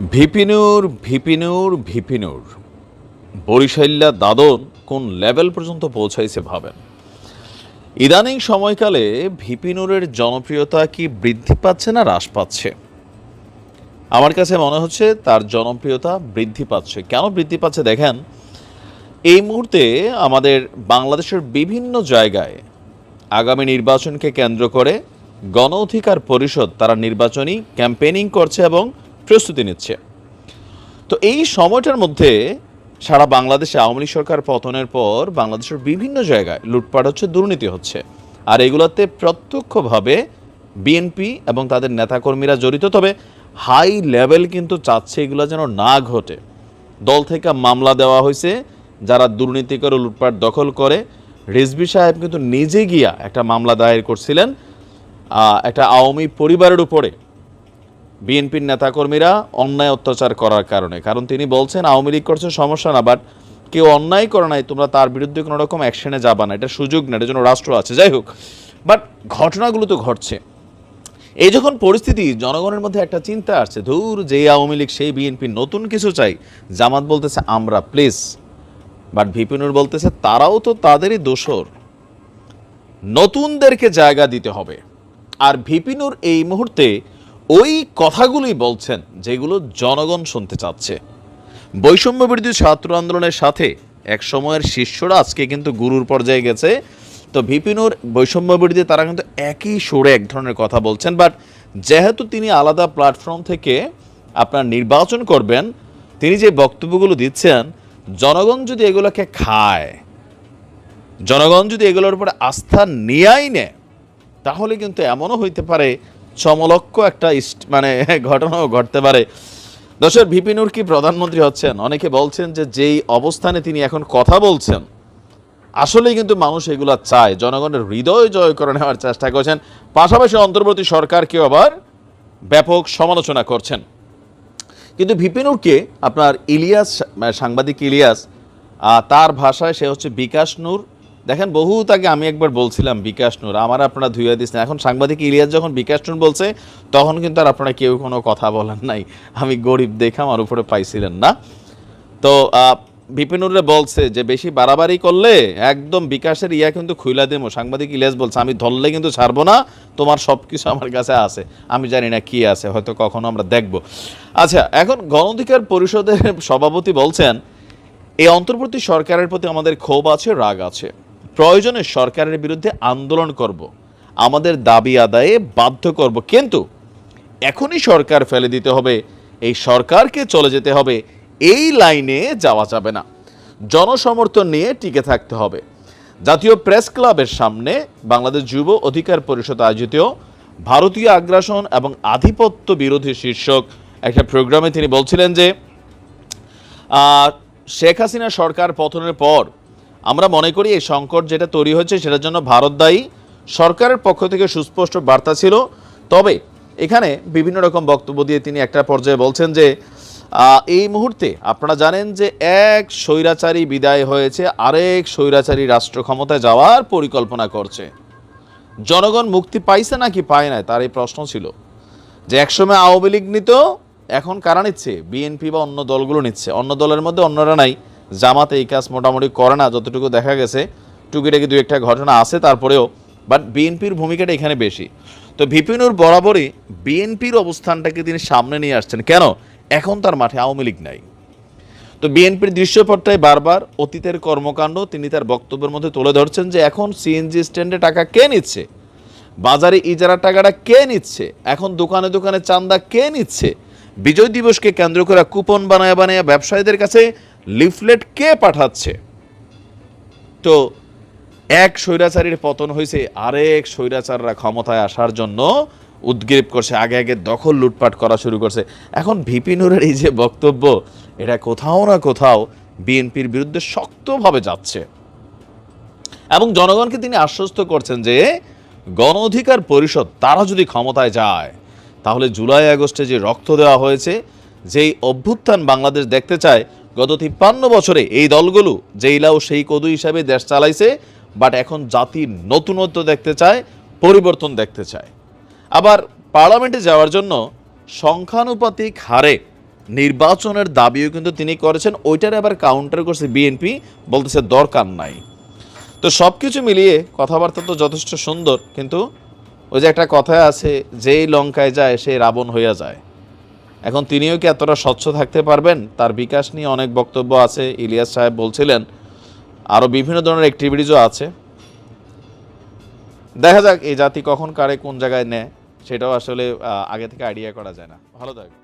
ভিপিনুর ভিপিনুর ভিপিনুর। বরিশাল্লা দাদন কোন লেভেল পর্যন্ত পৌঁছাইছে ভাবেন। ইদানিং সময়কালে ভিপিনুরের জনপ্রিয়তা কি বৃদ্ধি পাচ্ছে না হ্রাস পাচ্ছে? আমার কাছে মনে হচ্ছে তার জনপ্রিয়তা বৃদ্ধি পাচ্ছে। কেন বৃদ্ধি পাচ্ছে দেখেন, এই মুহূর্তে আমাদের বাংলাদেশের বিভিন্ন জায়গায় আগামী নির্বাচনকে কেন্দ্র করে গণ অধিকার পরিষদ তারা নির্বাচনী ক্যাম্পেইনিং করছে এবং প্রস্তুতি নিচ্ছে। তো এই সময়টার মধ্যে সারা বাংলাদেশে আওয়ামী লীগ সরকার পতনের পর বাংলাদেশের বিভিন্ন জায়গায় লুটপাট হচ্ছে, দুর্নীতি হচ্ছে। আর এগুলোতে প্রত্যক্ষভাবে বিএনপি এবং তাদের নেতাকর্মীরা জড়িত। তবে হাই লেভেল কিন্তু চাচ্ছে এগুলো যেন না ঘটে। দল থেকে মামলা দেওয়া হয়েছে, যারা দুর্নীতি করে লুটপাট দখল করে। রিজভি সাহেব কিন্তু নিজে গিয়া একটা মামলা দায়ের করছিলেন একটা আওয়ামী পরিবারের উপরে। বিএনপির নেতাকর্মীরা অন্যায় অত্যাচার করার কারণে। কারণ তিনি বলছেন, আওয়ামী লীগ করছে, সমস্যা না বাট কেউ অন্যায় করে নাই, তোমরা তার বিরুদ্ধে কোনো রকম অ্যাকশনে যাবা না। এটা সুযোগ না এটার জন্য রাষ্ট্র আছে। যাই হোক বাট ঘটনাগুলো তো ঘটছে। এই যখন পরিস্থিতি, জনগণের মধ্যে একটা চিন্তা আসছে, ধুর যে আওয়ামী লীগ, সেই বিএনপি নতুন কিছু চাই। জামাত বলতেছে, আমরা প্লিজ বাট ভিপিনুর বলতেছে, তারাও তো তাদেরই দোষর। নতুনদেরকে জায়গা দিতে হবে। আর ভিপিনুর এই মুহূর্তে ওই কথাগুলি বলছেন যেগুলো জনগণ শুনতে চাচ্ছে। বৈষম্য বিরোধী ছাত্র আন্দোলনের সাথে এক সময়ের শিষ্যরা আজকে কিন্তু গুরুর পর্যায়ে গেছে। তো ভিপিনুর বৈষম্য বিরোধী তারা কিন্তু একই সুরে এক ধরনের কথা বলছেন। বাট যেহেতু তিনি আলাদা প্ল্যাটফর্ম থেকে আপনার নির্বাচন করবেন, তিনি যে বক্তব্যগুলো দিচ্ছেন, জনগণ যদি এগুলোকে খায়, জনগণ যদি এগুলোর উপরে আস্থা নিয়েই নেয়, তাহলে কিন্তু এমনও হইতে পারে চমলক্ষ একটা মানে ঘটনাও ঘটতে পারে। দশের ভিপিনুর কি প্রধানমন্ত্রী হচ্ছেন? অনেকে বলছেন যে যেই অবস্থানে তিনি এখন কথা বলছেন, আসলেই কিন্তু মানুষ এগুলা চায়। জনগণের হৃদয় জয় করে নেওয়ার চেষ্টা করছেন। পাশাপাশি অন্তর্বর্তী সরকারকেও আবার ব্যাপক সমালোচনা করছেন। কিন্তু ভিপিনুরকে আপনার ইলিয়াস, সাংবাদিক ইলিয়াস তার ভাষায় সে হচ্ছে বিকাশ নূর দেখেন বহু তাকে আমি একবার বলছিলাম বিকাশ নূর, আমার আপনারা ধুইয়া দিচ্ছেন এখন সাংবাদিক ইলিয়াস যখন বিকাশ নূর বলছে, তখন কিন্তু আর আপনারা কেউ কোনো কথা বলেন নাই। আমি গরিব দেখে আমার উপরে পাইছিলেন না। তো বিপিনুরে বলছে যে, বেশি বাড়াবাড়ি করলে একদম বিকাশের ইয়া কিন্তু খুইলা দেবো সাংবাদিক ইলিয়াস বলছে, আমি ধরলে কিন্তু ছাড়বো না, তোমার সব কিছু আমার কাছে আছে। আমি জানি না কি আছে, হয়তো কখনো আমরা দেখব। আচ্ছা এখন গণ অধিকার পরিষদের সভাপতি বলছেন, এই অন্তর্বর্তী সরকারের প্রতি আমাদের ক্ষোভ আছে, রাগ আছে। প্রয়োজনে সরকারের বিরুদ্ধে আন্দোলন করব। আমাদের দাবি আদায়ে বাধ্য করব। কিন্তু এখনই সরকার ফেলে দিতে হবে। এই সরকারকে চলে যেতে হবে। এই লাইনে যাওয়া যাবে না। জনসমর্থন নিয়ে টিকে থাকতে হবে। জাতীয় প্রেস ক্লাবের সামনে বাংলাদেশ যুব অধিকার পরিষদ আয়োজিত ভারতীয় আগ্রাসন এবং আধিপত্য বিরোধী শীর্ষক একটা প্রোগ্রামে তিনি বলছিলেন যে শেখ হাসিনা সরকার পতনের পর আমরা মনে করি এই সংকট যেটা তৈরি হয়েছে সেটার জন্য ভারত দায়ী। সরকারের পক্ষ থেকে সুস্পষ্ট বার্তা ছিল। তবে এখানে বিভিন্ন রকম বক্তব্য দিয়ে তিনি একটা পর্যায়ে বলছেন যে এই মুহূর্তে আপনারা জানেন যে এক স্বৈরাচারী বিদায় হয়েছে, আরেক স্বৈরাচারী রাষ্ট্র ক্ষমতায় যাওয়ার পরিকল্পনা করছে। জনগণ মুক্তি পাইছে নাকি পায় না তার এই প্রশ্ন ছিল। যে একসময় আওয়ামী লীগ নিত, এখন কারা নিচ্ছে? বিএনপি বা অন্য দলগুলো নিচ্ছে। অন্য দলের মধ্যে অন্যরা নাই। জামাত এই কাজ মোটামুটি করে না, যতটুকু দেখা গেছে। টুকিটাকি দু একটা ঘটনা আছে, তারপরেও বাট বিএনপির ভূমিকাটা এখানে বেশি। তো ভিপিনুর বরাবরই বিএনপির অবস্থানটাকে তিনি সামনে নিয়ে আসছেন। কেন? এখন তার মাঠে আওয়ামী লীগ নাই। তো বিএনপির দৃশ্যপটটাই বারবার অতীতের কর্মকাণ্ড, তিনি তার বক্তব্যের মধ্যে তুলে ধরছেন যে এখন সিএনজি স্ট্যান্ডে টাকা কে নিচ্ছে? বাজারে ইজারার টাকাটা কে নিচ্ছে? এখন দোকানে দোকানে চান্দা কে নিচ্ছে? বিজয় দিবসকে কেন্দ্র করে কুপন বানায় বানায় ব্যবসায়ীদের কাছে লিফলেট কে পাঠাচ্ছে? তো এক স্বৈরাচারীর পতন হয়েছে, আরেক স্বৈরাচাররা ক্ষমতায় আসার জন্য উদ্গ্রীব করছে, আগে আগে দখল লুটপাট করা শুরু করছে। এখন ভিপিনুরের এই যে বক্তব্য, এটা কোথাও না কোথাও বিএনপির বিরুদ্ধে শক্তভাবে যাচ্ছে। এবং জনগণকে তিনি আশ্বস্ত করছেন যে গণ অধিকার পরিষদ, তারা যদি ক্ষমতায় যায়, তাহলে জুলাই আগস্টে যে রক্ত দেওয়া হয়েছে, যেই অভ্যুত্থান বাংলাদেশ দেখতে চায় গত তিপ্পান্ন বছরে এই দলগুলো যেইলাও সেই কদু হিসাবে দেশ চালাইছে, বাট এখন জাতির নতুনত্ব দেখতে চায়, পরিবর্তন দেখতে চায়। আবার পার্লামেন্টে যাওয়ার জন্য সংখ্যানুপাতিক হারে নির্বাচনের দাবিও কিন্তু তিনি করেছেন, ওইটার আবার কাউন্টার করছে বিএনপি, বলতেছে দরকার নাই। তো সব কিছু মিলিয়ে কথাবার্তা তো যথেষ্ট সুন্দর, কিন্তু ওই যে একটা কথায় আছে, যেই লঙ্কায় যায় সেই রাবণ হইয়া যায়। এখন তিনিও কি এতটা স্বচ্ছ থাকতে পারবেন? তার বিকাশ নিয়ে অনেক বক্তব্য আছে। ইলিয়াস সাহেব বলছিলেন আরও বিভিন্ন ধরনের অ্যাক্টিভিটিসও আছে। দেখা যাক এই জাতি কখন কারে কোন জায়গায় নেয়, সেটাও আসলে আগে থেকে আইডিয়া করা যায় না। ভালো থাকবে